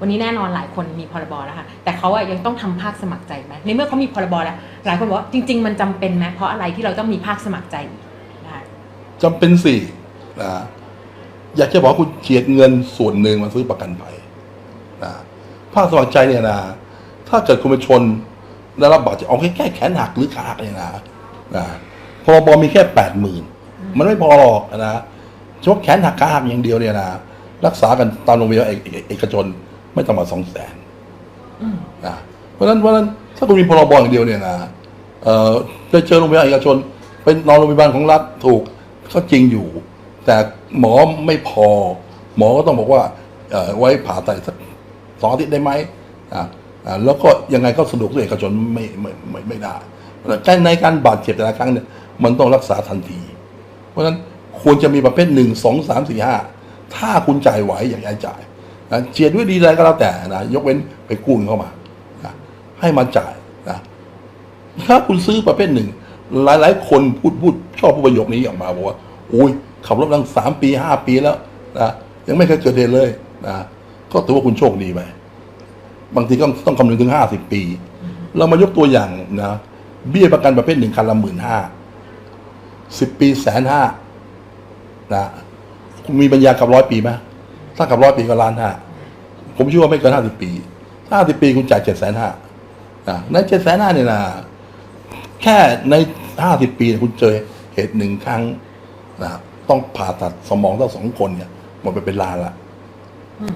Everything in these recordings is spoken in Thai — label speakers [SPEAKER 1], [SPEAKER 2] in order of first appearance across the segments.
[SPEAKER 1] วันนี้แน่นอนหลายคนมีพรบแล้วค่ะแต่เขาอะยังต้องทำภาคสมัครใจไหมในเมื่อเขามีพรบแล้ว หลายคนบอกว่าจริง ๆ มันจำเป็นไหมเพราะอะไรที่เราต้องมีภาคสมัครใจอีกนะคะ
[SPEAKER 2] จำเป็นสินะอยากจะบอกว่าคุณเจียดเงินส่วนหนึ่งมาซื้อประกันภัยนะภาคสมัครใจเนี่ยนะถ้าเกิดคุณไปชนได้รับบาดเจ็บเอาแค่แค่แขนหักหรือขาหักเนี่ยนะนะพรบมีแค่แปดหมื่นมันไม่พอหรอกนะเฉพาะแขนหักขาหักอย่างเดียวเนี่ยนะรักษากันตามโรงพยาบาลเอกเอกเอกชน ไม่ต่ำกว่าสองแสน
[SPEAKER 1] อืม
[SPEAKER 2] นะเพราะฉะนั้นเพราะฉะนั้นถ้าคุณมีพรบอย่างเดียวเนี่ยนะเอ่อไปเจอโรงพยาบาลเอกชนเป็นนอนโรงพยาบาลของรัฐถูกก็จริงอยู่ แต่หมอไม่พอ หมอก็ต้องบอกว่าเอ่อไว้ผ่าตัดสักสองอาทิตย์ได้ไหมอ่าอ่าแล้วก็ยังไงก็สะดวกด้วยเอกชนไม่ไม่ไม่ไม่ได้เพราะฉะนั้นในการบาดเจ็บแต่ละครั้งเนี่ยมันต้องรักษาทันที เพราะฉะนั้นควรจะมีประเภทหนึ่งสองสามสี่ห้าถ้าคุณจ่ายไหวอย่างไรจ่าย นะเจียดด้วยดีอะไรก็แล้วแต่นะยกเว้นไปกู้เงินเข้ามานะให้มาจ่ายนะถ้าคุณซื้อประเภทหนึ่ง หลาย ๆ คนพูดพูดชอบพูดประโยคนี้ออกมาบอกว่าโอ้ยขับรถตั้งสามปีห้าปีแล้วนะยังไม่เคยเกิดเหตุเลยนะก็ถือว่าคุณโชคดีไปบางทีก็ต้องคำนึงถึงห้าสิบปี เรามายกตัวอย่างนะเบี้ยประกันประเภทหนึ่งคันละหมื่นห้าสิบปีแสนห้านะคุณมีปัญญากับร้อยปีไหมถ้ากับร้อยปีก็ล้านห้า ผมเชื่อว่าไม่เกินห้าสิบปีห้าสิบปีคุณจ่ายเจ็ดแสนห้านะในเจ็ดแสนห้าเนี่ยนะแค่ในห้าสิบปีคุณเจอเหตุหนึ่งครั้งนะต้องผ่าตัดสมองทั้งสองคนเนี่ยหมดไปเป็นล้านละ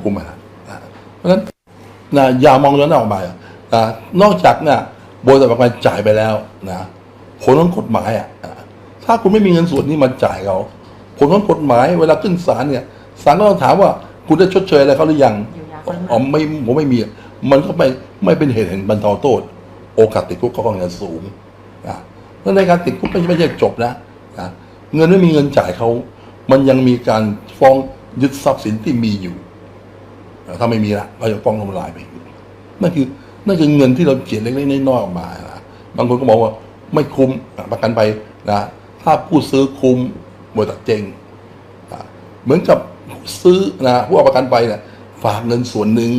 [SPEAKER 2] คุ้มไหมล่ะนะเพราะฉะนั้นนะอย่ามองย้อนออกมานะนอกจากเนี่ยบริษัทประกันจ่ายไปแล้วนะผลของกฎหมายอะนะถ้าคุณไม่มีเงินส่วนนี้มาจ่ายเขาผลของกฎหมายเวลาขึ้นศาลเนี่ยศาลก็ต้องถามว่าคุณได้ชดเชยอะไรเขาหรือยัง อ๋อไม่ผมไม่มี มันก็ไม่ไม่เป็นเหตุแห่งบรรเทาโทษโอกาสติดคุกก็ค่อนข้างสูงนะแล้วในการติดคุกไม่ไม่ใช่จบนะนะเงินไม่มีเงินจ่ายเขา มันยังมีการฟ้องยึดทรัพย์สินที่มีอยู่ ถ้าไม่มีละเราจะฟ้องล้มละลายไปนั่นคือนั่นคือเงินที่เราเขียนเล็กๆน้อยๆออกมานะบางคนก็บอกว่าไม่คุ้มประกันไปนะถ้าผู้ซื้อคุ้มบริษัทเจงนะเหมือนกับซื้อนะผู้เอาประกันไปเนี่ย ฝากเงินส่วนหนึ่ง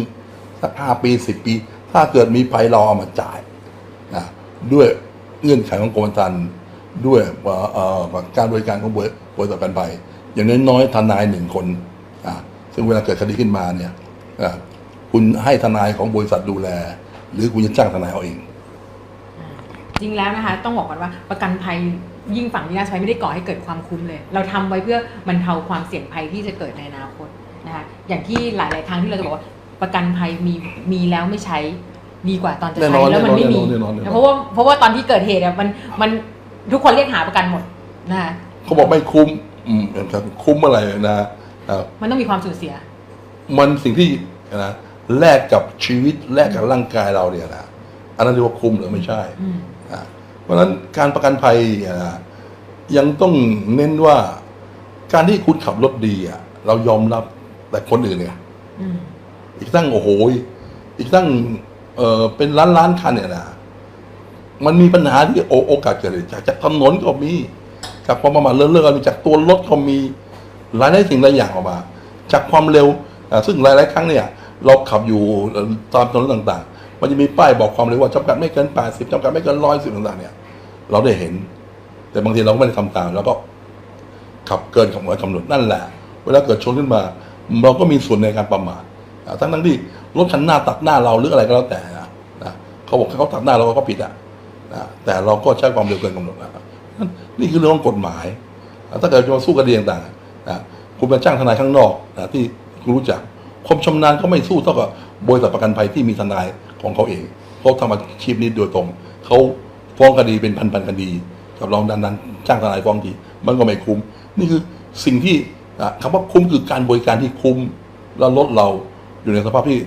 [SPEAKER 2] สักห้าปีสิบปี ถ้าเกิดมีภัยเราเอามาจ่ายนะด้วยเงื่อนไขของกรมธรรม์ด้วยการบริการของบริษัทประกันภัยอย่างน้อยๆทนายหนึ่งคนอะซึ่งเวลาเกิดคดีขึ้นมาเนี่ยอะคุณให้ทนายของบริษัทดูแล หรือคุณจะจ้างทนายเอาเอง
[SPEAKER 1] จริงแล้วนะคะต้องบอกก่อนว่าประกันภัยยิ่งฝั่งวินาศภัยไม่ได้ก่อให้เกิดความคุ้มเลย เราทำไว้เพื่อบรรเทาความเสี่ยงภัยที่จะเกิดในอนาคต นะคะอย่างที่หลาย ๆ ครั้งที่เราจะบอกว่าประกันภัยมีมีแล้วไม่ใช้ดีกว่าตอนจะ
[SPEAKER 2] แน่น
[SPEAKER 1] ใช้
[SPEAKER 2] อน
[SPEAKER 1] แล้วมันไม่มี
[SPEAKER 2] แน่นอนแน่นอนแน่นอน
[SPEAKER 1] เพราะว่าเพราะว่าตอนที่เกิดเหตุอะมันมันทุกคนเรียกหาประกันหมดนะคะ
[SPEAKER 2] เขาบอกไม่คุ้ม อืมครับคุ้มอะไรนะอะ
[SPEAKER 1] มันต้องมีความสูญเสีย
[SPEAKER 2] มันสิ่งที่นะแลกกับชีวิตแลกกับร่างกายเราเนี่ยนะอันนั้นเรียกว่าคุ้มหรือไม่ใช่
[SPEAKER 1] อืม
[SPEAKER 2] อะเพราะฉะนั้นการประกันภัยนะยังต้องเน้นว่า การที่คุณขับรถดีอะเรายอมรับ แต่คนอื่นเนี่ย
[SPEAKER 1] อืม
[SPEAKER 2] อีกตั้งโอ้โหอีกตั้งเออเป็นล้านล้านคันเนี่ยนะมันมีปัญหาที่โอโอกาสเกิดจากจากถนนก็มีจากความประมาทเลินเล่อก็มีจากตัวรถก็มีหลายหลายสิ่งหลายอย่างออกมา จากความเร็วอะซึ่งหลายหลายครั้งเนี่ยเราขับอยู่เอ่อตามถนนต่างๆ มันจะมีป้ายบอกความเร็วว่าจำกัดไม่เกิน 80จำกัดไม่เกินร้อยสิบต่างๆเนี่ย เราได้เห็น แต่บางทีเราก็ไม่ได้ทำตาม แล้วก็ขับเกินของหมายกำหนดนั่นแหละ เวลาเกิดชนขึ้นมา เราก็มีส่วนในการประมาททั้งทั้งๆที่รถคันหน้าตัดหน้าเราหรืออะไรก็แล้วแต่นะนะเขาบอกเขาตัดหน้าเราก็ผิดอะนะแต่เราก็ใช้ความเร็วเกินกำหนดนะนั่นนี่คือเรื่องของกฎหมาย ถ้าเกิดจะมาสู้คดีต่างๆนะคุณไปจ้างทนายข้างนอกนะที่คุณรู้จักความชำนาญก็ไม่สู้เท่ากับบริษัทประกันภัยที่มีทนายของเขาเองเขาทำอาชีพนี้โดยตรงเขาฟ้องคดีเป็นพันๆคดี กับรองดันนั้นจ้างทนายฟ้องทีมันก็ไม่คุ้ม นี่คือสิ่งที่ อะคำว่าคุ้มคือการบริการที่คุ้มแล้วรถเราอยู่ในสภาพที่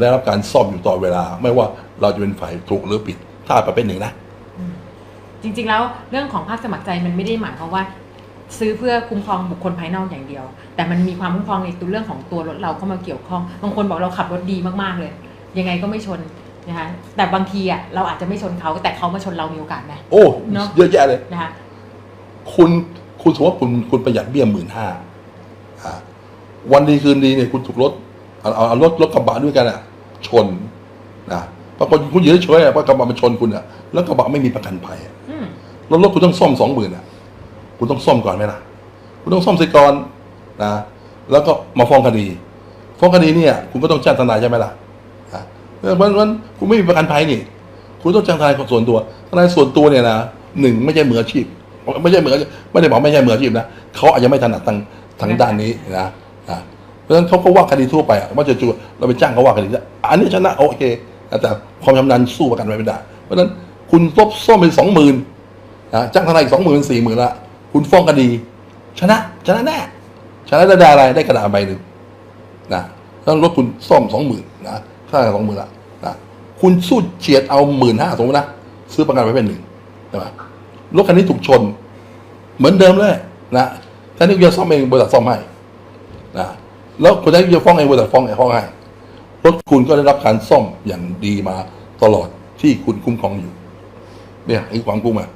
[SPEAKER 2] ได้รับการซ่อมอยู่ตลอดเวลา ไม่ว่าเราจะเป็นฝ่ายถูกหรือผิดถ้าประเภทหนึ่งนะ
[SPEAKER 1] จริงๆแล้วเรื่องของภาคสมัครใจมันไม่ได้หมายความว่า ซื้อเพื่อคุ้มครองบุคคลภายนอกอย่างเดียว แต่มันมีความคุ้มครองในตัวเรื่องของตัวรถเราเข้ามาเกี่ยวข้องบางคนบอกเราขับรถดีมากๆเลย ยังไงก็ไม่ชนนะคะแต่บางทีอะเราอาจจะไม่ชนเขาแต่เขามาชนเรามีโอกาสไหม
[SPEAKER 2] โอ้
[SPEAKER 1] เนอะ
[SPEAKER 2] เยอะแยะเลย
[SPEAKER 1] นะคะ
[SPEAKER 2] คุณคุณสมมติว่าคุณคุณประหยัดเบี้ยหมื่นห้า วันดีคืนดีเนี่ยคุณถูกรถเอาเอาเอารถรถกระบะด้วยกันอะชนนะปรากฏคุณอยู่เฉยๆอะว่ากระบะมันชนคุณอะแล้วกระบะไม่มีประกันภัยอะ
[SPEAKER 1] อืม
[SPEAKER 2] รถรถคุณต้องซ่อมสองหมื่นอะ คุณต้องซ่อมก่อนไหมล่ะ คุณต้องซ่อมเสร็จก่อนนะแล้วก็มาฟ้องคดี ฟ้องคดีเนี่ย คุณก็ต้องจ้างทนายใช่ไหมล่ะนะเพราะฉะนั้นคุณไม่มีประกันภัยนี่ คุณต้องจ้างทนายส่วนตัวทนายส่วนตัวเนี่ยนะหนึ่งไม่ใช่มืออาชีพ ไม่ใช่มืออาชีพไม่ได้บอกไม่ใช่มืออาชีพนะเขาอาจจะไม่ถนัดทางทางด้านนี้นะ นะเพราะฉะนั้นเขาก็ว่าคดีทั่วไปว่าจะจูเราไปจ้างเขาว่าคดีได้อันนี้ชนะโอเคแต่ความชำนาญสู้ประกันไว้ไม่ได้เพราะฉะนั้นคุณลบซ่อมเป็นสองหมื่นนะจ้างทนายอีกสองหมื่นสี่หมื่นละคุณฟ้องคดี ชนะชนะแน่ชนะได้อะไรได้กระดาษใบหนึ่งนะแล้วรถคุณซ่อมสองหมื่นนะค่าสองหมื่นละนะคุณสู้เฉียดเอาหมื่นห้าสมมตินะซื้อประกันไว้เป็นหนึ่งใช่ไหมรถคันนี้ถูกชน เหมือนเดิมเลยนะแทนที่คุณจะซ่อมเองบริษัทซ่อมให้ นะแล้วคนที่จะฟ้องเองบริษัทฟ้องเองฟ้องให้รถคุณก็ได้รับการซ่อมอย่างดีมาตลอดที่คุณคุ้มครองอยู่ เนี่ยไอ้ความคุ้มอะ